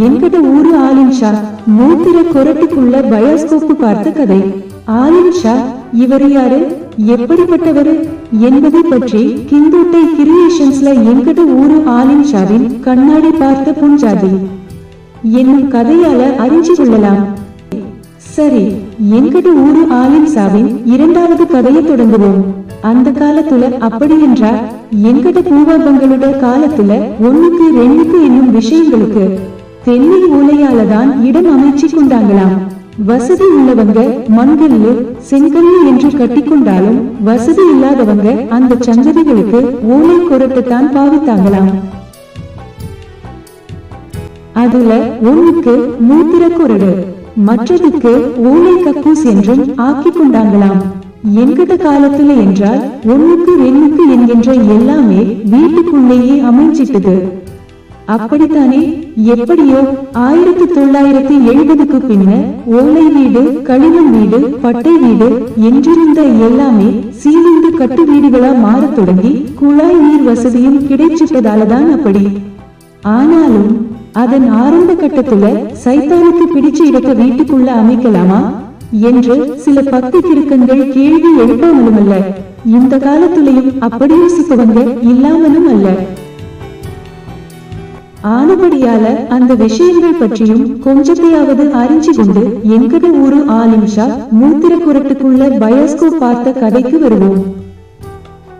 என்கிட்ட ஊரு ஆலின் ஷா மூத்திர கொரட்டுக்குள்ள பயோஸ்கோப் பார்த்த கதை. ஆலின் ஷா இவர் யாரு? எப்படிப்பட்டவர்? என்பதை பற்றி கிந்துட்டை கிரியேஷன்ஸ்ல என்கிட்ட ஊரு ஆலின் ஷாவின் கண்ணாடி பார்த்த புஞ்சாதி. என்னும் கதையால அறிஞ்சு கொள்ளலாம். சரி என்கிட்ட ஊரு ஆலிம் சாவின் இரண்டாவது கதையை தொடங்குவோம். அந்த காலத்துல அப்படி என்றா என்கிட்ட பூவாபங்களோட காலத்துல ஒண்ணுக்கு ரெண்டுக்கு என்னும் விஷயங்களுக்கு தென்னை ஓலையால தான் இடம் அமைச்சு கொண்டாங்களாம் வசதி உள்ளவங்க மண்கல்லு செங்கல்லு என்று கட்டிக்கொண்டாலும் வசதி இல்லாதவங்க அந்த சங்கதிகளுக்கு ஓலை கொரட்டத்தான் பாவித்தாங்களாம். அதுல ஒண்ணுக்கு மூத்திர குரடு மற்றதுக்கு ஓலை கக்கூஸ் என்றும் ஆக்கி கொண்டாங்களாம். என்கிட்ட காலத்துல என்றால் ஒண்ணுக்கு ரெண்டுக்கு என்கின்ற எல்லாமே வீட்டுக்குள்ளேயே அமைஞ்சிட்டது. அப்படித்தானே? எப்படியோ ஆயிரத்தி தொள்ளாயிரத்தி எழுபதுக்கு பின்னர் ஓலை வீடு கழிவம் வீடு பட்டை வீடு என்றிருந்த எல்லாமே சீலிந்து கட்டு வீடுகளா மாறத் தொடங்கி குழாய் நீர் வசதியும் கிடைச்சிட்டதாலதான் அப்படி. ஆனாலும் அதன் ஆரம்ப கட்டத்துல சைத்தானுக்கு பிடிச்ச இடத்தை வீட்டுக்குள்ள அமைக்கலாமா? என்று சில பக்தி திருக்கங்கள் கேள்வி எழுப்பாமலும் அல்ல இந்த காலத்திலையும் அப்படி யோசிப்பவங்க இல்லாமலும் அல்ல. ஆனபடியால அந்த விஷயங்கள் பற்றியும் கொஞ்சத்தையாவது அறிஞ்சு கொண்டு எங்கட ஊரு ஆலிம்ஷா மூத்திர குரட்டுக்குள்ள பயோஸ்கோப் பார்த்த கதைக்கு வருவோம்.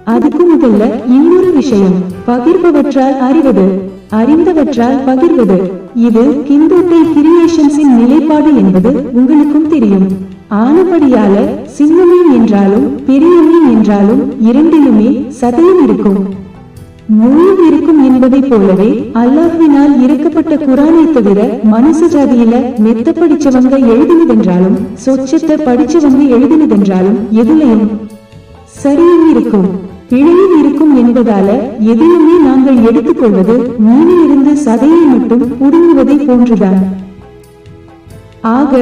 அதுக்கு முதல்ல இன்னொரு விஷயம். பகிர்பவற்றால் அறிவது. அறிந்தவற்றால் பகிர்வது. இது கிந்தோட்டை கிரியேஷன்ஸின் நிலைப்பாடு என்பது உங்களுக்கும் தெரியும். ஆனபடியால சின்ன மீன் என்றாலும் பெரிய மீன் என்றாலும் இரண்டிலுமே சதயம் இருக்கும். முழு இருக்கும் என்பதை போலவே அல்லாஹினால் இறக்கப்பட்ட குரானை தவிர மனச ஜாதியில மெத்த படிச்சவங்க எழுதினதென்றாலும் சொச்சத்தை படிச்சவங்க எழுதினதென்றாலும் எதுலையும் சரியும் இருக்கும் பிழையும் இருக்கும் என்பதால எதையுமே நாங்கள் எடுத்துக்கொள்வது மீனிலிருந்து சதையை மட்டும் புடுங்குவதை போன்றுதான். ஆக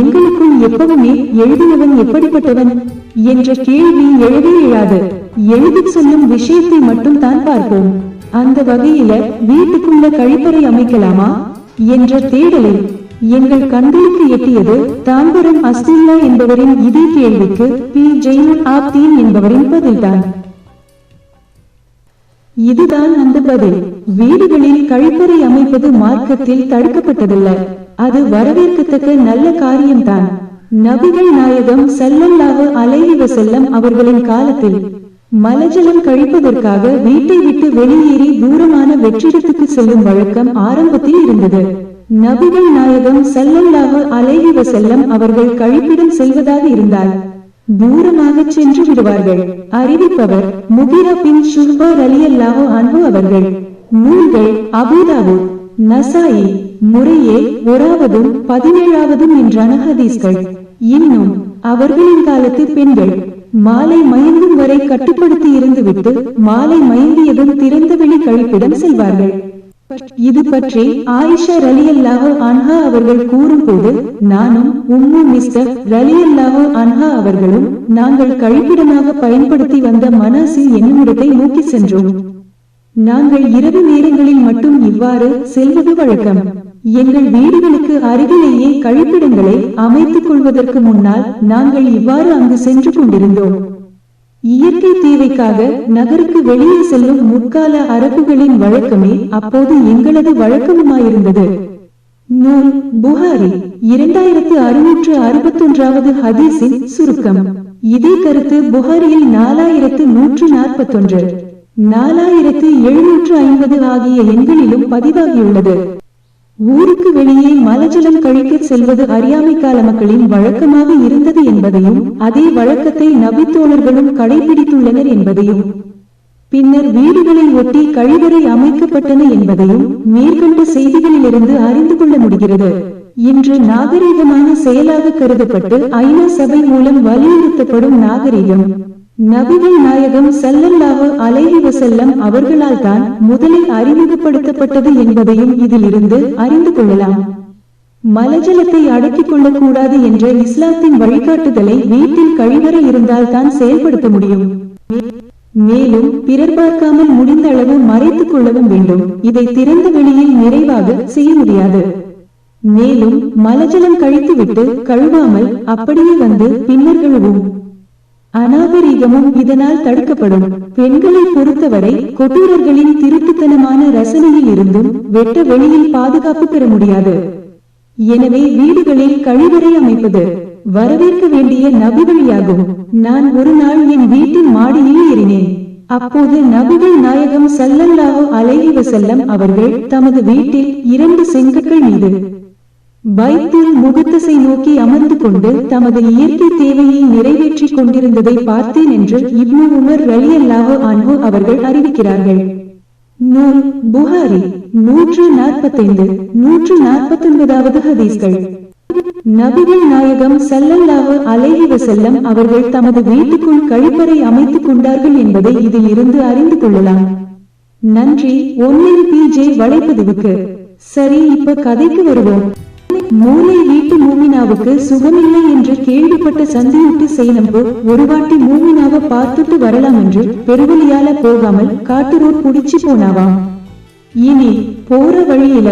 எங்களுக்குள் எப்பவுமே எழுதினவன் எப்படிப்பட்டவன்? என்ற கேள்வி எழுதி எழாது. எழுதி சொல்லும் விஷயத்தை மட்டும் தான் பார்ப்போம். அந்த வகையில வீட்டுக்குள்ள கழிப்பறை அமைக்கலாமா? என்ற தேடலில் எங்கள் கண்களுக்கு எட்டியது தாம்பரம் அஸ்துல்லா என்பவரின் இதே கேள்விக்கு பி. ஜெயினுல் ஆப்தீன் என்பவரின் பதில்தான். இதுதான் அந்த பதில். வீடுகளில் கழிப்பறை அமைப்பது மார்க்கத்தில் தடுக்கப்பட்டதில்லை. அது வரவேற்கத்தக்க நல்ல காரியம்தான். நபிகள் நாயகம் ஸல்லல்லாஹு அலைஹி செல்லம் அவர்களின் காலத்தில் மலஜலம் கழிப்பதற்காக வீட்டை விட்டு வெளியேறி தூரமான வெற்றிடத்துக்கு செல்லும் வழக்கம் ஆரம்பத்தில் இருந்தது. நபிகள் நாயகம் ஸல்லல்லாஹு அலைஹி செல்லம் அவர்கள் கழிப்பிடம் செல்வதாக இருந்தால் தூரமாக சென்று விடுவார்கள். அறிவிப்பவர் முகிரா பின் ஷுர்பா ரலியல்லாஹு அன்பு அவர்கள் நூல்கள் அபுதாபு நசாயி முறையே ஓராவதும் பதினேழாவதும் என்றான ஹதீஸ்கள். இன்னும் அவர்களின் காலத்து பெண்கள் மாலை மயங்கும் வரை கட்டுப்படுத்தி இருந்துவிட்டு மாலை மயங்கியதும் திறந்தவெளி கழிப்பிடம் செல்வார்கள். இது பற்றி ஆயிஷா ரலியல்லாஹு அன்ஹா அவர்கள் கூறும்போது நானும் உம்மு மிஸ்டர் ரலியல்லாஹு அன்ஹா அவர்களும் நாங்கள் கழிப்பிடமாக பயன்படுத்தி வந்த மனசு என்னும் நோக்கி சென்றோம். நாங்கள் இரவு நேரங்களில் மட்டும் இவ்வாறு செல்வது வழக்கம். எங்கள் வீடுகளுக்கு அருகிலேயே கழிப்பிடங்களை அமைத்துக் கொள்வதற்கு முன்னால் நாங்கள் இவ்வாறு அங்கு சென்று கொண்டிருந்தோம். இயற்கை தேவைக்காக நகருக்கு வெளியே செல்லும் முற்கால அரபுகளின் வழக்கமே அப்போது எங்களது வழக்கமுமாயிருந்தது. நூல் புகாரி இரண்டாயிரத்து அறுநூற்று அறுபத்தொன்றாவது ஹதீஸின் சுருக்கம். இதே கருத்து புகாரியில் நாலாயிரத்து நூற்று நாற்பத்தொன்று. நாலாயிரத்து எழுநூற்று ஐம்பது ஆகிய எண்களிலும் பதிவாகியுள்ளது. ஊருக்கு வெளியே மலஜலம் கழிக்க செல்வது அறியாமை கால மக்களின் வழக்கமாக இருந்தது என்பதையும் அதே வழக்கத்தை நபித்தோழர்களும் கடைபிடித்துள்ளனர் என்பதையும் பின்னர் வீடுகளை ஒட்டி கழிவறை அமைக்கப்பட்டன என்பதையும் மேற்கண்ட செய்திகளிலிருந்து அறிந்து கொள்ள முடிகிறது. இன்று நாகரீகமான செயலாக கருதப்பட்டு ஐநா சபை மூலம் வலியுறுத்தப்படும் நாகரீகம் நபிகள் நாயகம் ஸல்லல்லாஹு அலைஹி வசல்லம் அவர்களால் தான் முதலில் அறிமுகப்படுத்தப்பட்டது என்பதையும் இதிலிருந்து அறிந்து கொள்ளலாம். மலஜலத்தை அடக்கிக் கொள்ளக்கூடாது என்ற இஸ்லாத்தின் வழிகாட்டுதலை வீட்டில் கழிவறை இருந்தால் தான் செயல்படுத்த முடியும். மேலும் பிறர் பார்க்காமல் முடிந்த அளவு மறைத்துக் கொள்ளவும் வேண்டும். இதை திறந்த வெளியில் நிறைவாக செய்ய முடியாது. மேலும் மலஜலம் கழித்துவிட்டு கழுவாமல் அப்படியே வந்து பின்னர் கழுவும் அநாகரீகமும் இதனால் தடுக்கப்படும். பெண்களை பொறுத்தவரை கொட்டூரர்களின் திருட்டுத்தனமான ரசனையில் இருந்தும் வெட்ட வெளியில் பாதுகாப்பு பெற முடியாது. எனவே வீடுகளில் கழிவறை அமைப்பது வரவேற்க வேண்டிய நபிவழியாகும். நான் ஒரு நாள் என் வீட்டின் மாடியில் ஏறினேன். அப்போது நபிகள் நாயகம் ஸல்லல்லாஹு அலைஹி வஸல்லம் அவர்கள் தமது வீட்டில் இரண்டு செங்கற்கள் மீது பைத்தில் முகத்தசை நோக்கி அமர்ந்து கொண்டு தமது இயற்கை தேவையை நிறைவேற்றிக் கொண்டிருந்ததை பார்த்தேன் என்று இப்னு உமர் ரலியல்லாஹு அன்ஹு அவர்கள் அறிவிக்கிறார்கள். நூல் புகாரி நூற்று நாற்பத்தைந்து நூற்று நாற்பத்தொன்பதாவது ஹதீஸ்கள். நபிகள் நாயகம் ஸல்லல்லாஹு அலைஹி செல்லம் அவர்கள் தமது வீட்டுக்குள் கழிப்பறை அமைத்துக் கொண்டார்கள் என்பதை இதில் இருந்து அறிந்து கொள்ளலாம். நன்றி ஒன்னில் பிஜே வலைப்பதிவுக்கு. சரி இப்ப கதைக்கு வருவோம். மூளை வீட்டு மூமினாவுக்கு சுகமில்லை என்று கேள்விப்பட்ட சந்தியுட்டு செய்னம்பு ஒரு வாட்டி மூமினாவை பார்த்துட்டு வரலாம் என்று பெருவழியால போகாமல் காட்டு ரோட் புடிச்சு போனாவாம். இனி போற வழியில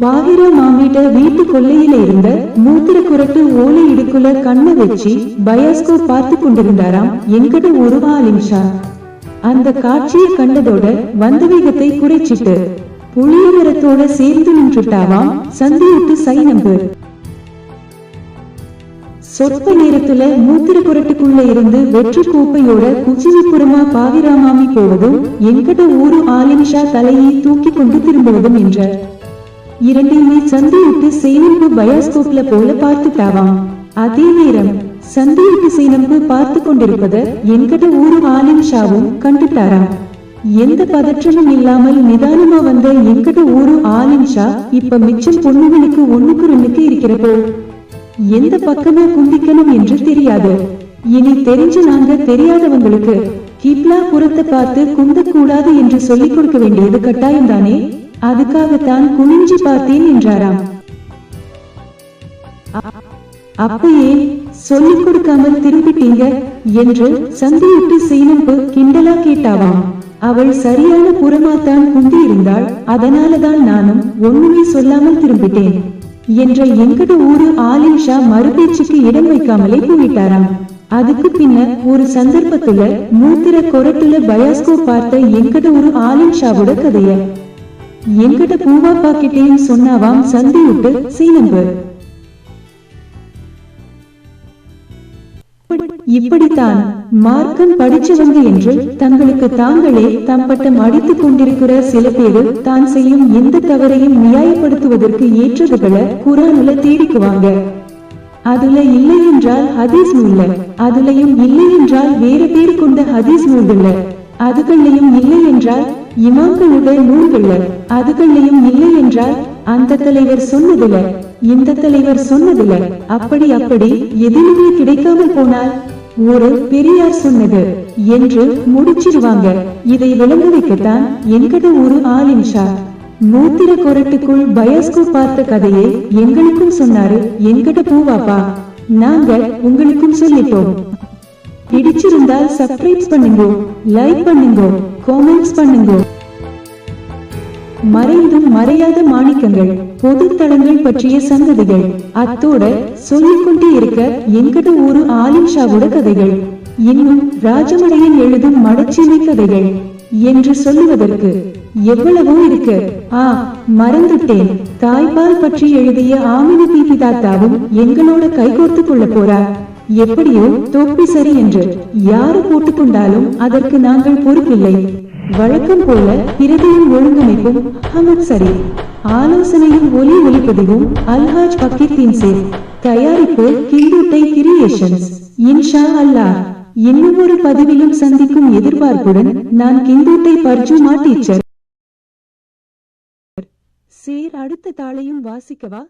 வாகிரா மாமிட்ட வீட்டு கொல்லையில இருந்த மூத்திர குரட்டு ஓலை இடுக்குல கண்ணை வச்சு பயாஸ்கோ பார்த்து கொண்டிருந்தாராம் என்கிட்ட ஒரு நிமிஷா அந்த காட்சியை கண்டதோட வந்த வேகத்தை குறைச்சிட்டு புளிய சேர்த்து சேர்ந்து நின்றுட்டாவாம் சை சைனம்பு சொற்ப நேரத்துல மூத்திர புரட்டுக்குள்ள இருந்து வெற்று கோப்பையோட குச்சிவிப்புறமா பாவிராமாமி போவதும் எங்கட ஊரு ஆலினிஷா தலையை தூக்கி கொண்டு திரும்புவதும் என்ற. இரண்டையுமே சந்தியிட்டு சைனம்பு பயாஸ்கோப்ல போல பார்த்துட்டாவாம். அதே நேரம் சந்தியிட்டு சைனம்பு பார்த்து கொண்டிருப்பத எங்கட ஊரு ஆலினிஷாவும் கண்டுட்டாராம். எந்த பதற்றமும் இல்லாமல் நிதானமா வந்த எங்கட ஊரு ஆலின்ஷா இப்ப மிச்சம் பொண்ணுகளுக்கு ஒண்ணுக்கு ரெண்டுக்கு இருக்கிறப்போ எந்த பக்கமா குந்திக்கணும் என்று தெரியாது. இனி தெரிஞ்சு நாங்க தெரியாதவங்களுக்கு கிப்லா புறத்தை பார்த்து குந்தக்கூடாது என்று சொல்லிக் கொடுக்க வேண்டியது கட்டாயம் தானே? அதுக்காகத்தான் குனிஞ்சி பார்த்தேன் என்றாராம். அப்ப ஏன் சொல்லிக் கொடுக்காமல் திரும்பிட்டீங்க என்று சந்தியிட்டு சீனம்பு கிண்டலா கேட்டாவாம். அவள் சரியான புறமாத்தான் குந்தி இருந்தாள் அதனாலதான் நானும் ஒண்ணுமே சொல்லாமல் திரும்பிட்டேன் என்ற எங்கட ஊரு ஆலிஷா மறுபேச்சுக்கு இடம் வைக்காமலே போயிட்டாராம் அதுக்கு பின்னர் ஒரு சந்தர்ப்பத்துல மூத்திர கொரட்டுல பயாஸ்கோ பார்த்த எங்கட ஒரு ஆலிஷாவோட கதைய. எங்கட பூவாப்பா கிட்டேயும் சொன்னாவாம் சந்தியுட்டு சீனம்பு இப்படித்தான் மார்க்கம் படிச்சவங்க என்று தங்களுக்கு தாங்களே தம்பட்டம் அடித்துக் கொண்டிருக்கிற சில பேரு தான் செய்யும் எந்த தவறையும் நியாயப்படுத்துவதற்கு ஏற்றதுகளை குரானுல தேடிக்குவாங்க. அதுல இல்லை என்றால் ஹதீஸ் நூல்ல அதுலயும் இல்லை என்றால் வேற பேர் கொண்ட ஹதீஸ் நூல்கள்ல அதுகள்லையும் இல்லை என்றால் இமாம்களுடைய நூல்கள்ல அதுகள்லையும் இல்லை என்றால் அந்த தலைவர் சொன்னதுல இந்த தலைவர் சொன்னதுல அப்படி அப்படி எதிலுமே கிடைக்காமல் போனால் ஒரு பெரியார் சொன்னது என்று முடிச்சிருவாங்க. இதை விளங்க வைக்கத்தான் என்கிட்ட ஒரு ஆலின்ஷா. மூத்திர கொரட்டுக்குள் பயஸ்கோ பார்த்த கதையை எங்களுக்கும் சொன்னாரு எங்கட பூவாப்பா. நாங்க உங்களுக்கும் சொல்லிட்டோம். பிடிச்சிருந்தால் சப்ஸ்கிரைப் பண்ணுங்க லைக் பண்ணுங்க காமெண்ட்ஸ் பண்ணுங்க. மறைந்தும் மறையாத மாணிக்கங்கள். பொது தளங்கள் பற்றிய சங்கதிகள் அத்தோட சொல்லிக்கொண்டே இருக்க எங்கட ஒரு ஆலின்ஷாவோட கதைகள். இன்னும் ராஜமலையில் எழுதும் மடச்சீமை கதைகள் என்று சொல்லுவதற்கு எவ்வளவோ இருக்கு. ஆ மறந்துட்டேன். தாய்ப்பால் பற்றி எழுதிய ஆமினி பிபி தாத்தாவும் எங்களோட கைகோர்த்து கொள்ள போறார் எப்படியோ தொப்பி சரி என்று யாரு போட்டுக்கொண்டாலும் அதற்கு நாங்கள் பொறுப்பில்லை. வழக்கம் போல பிரதியும் ஒழுங்கமைப்பும் அஹமத் சரி. ஆலோசனையும் ஒலி ஒளிப்பதிவும் அல்ஹாஜ் பக்கீத்தின் சேர் தயாரிப்பு கிந்துட்டை கிரியேஷன்ஸ். இன்ஷா அல்லாஹ். இன்னும் ஒரு பதிவிலும் சந்திக்கும் எதிர்பார்ப்புடன் நான் கிந்துட்டை பர்ஜுமா டீச்சர். சேர் அடுத்த தாளையும் வாசிக்கவா?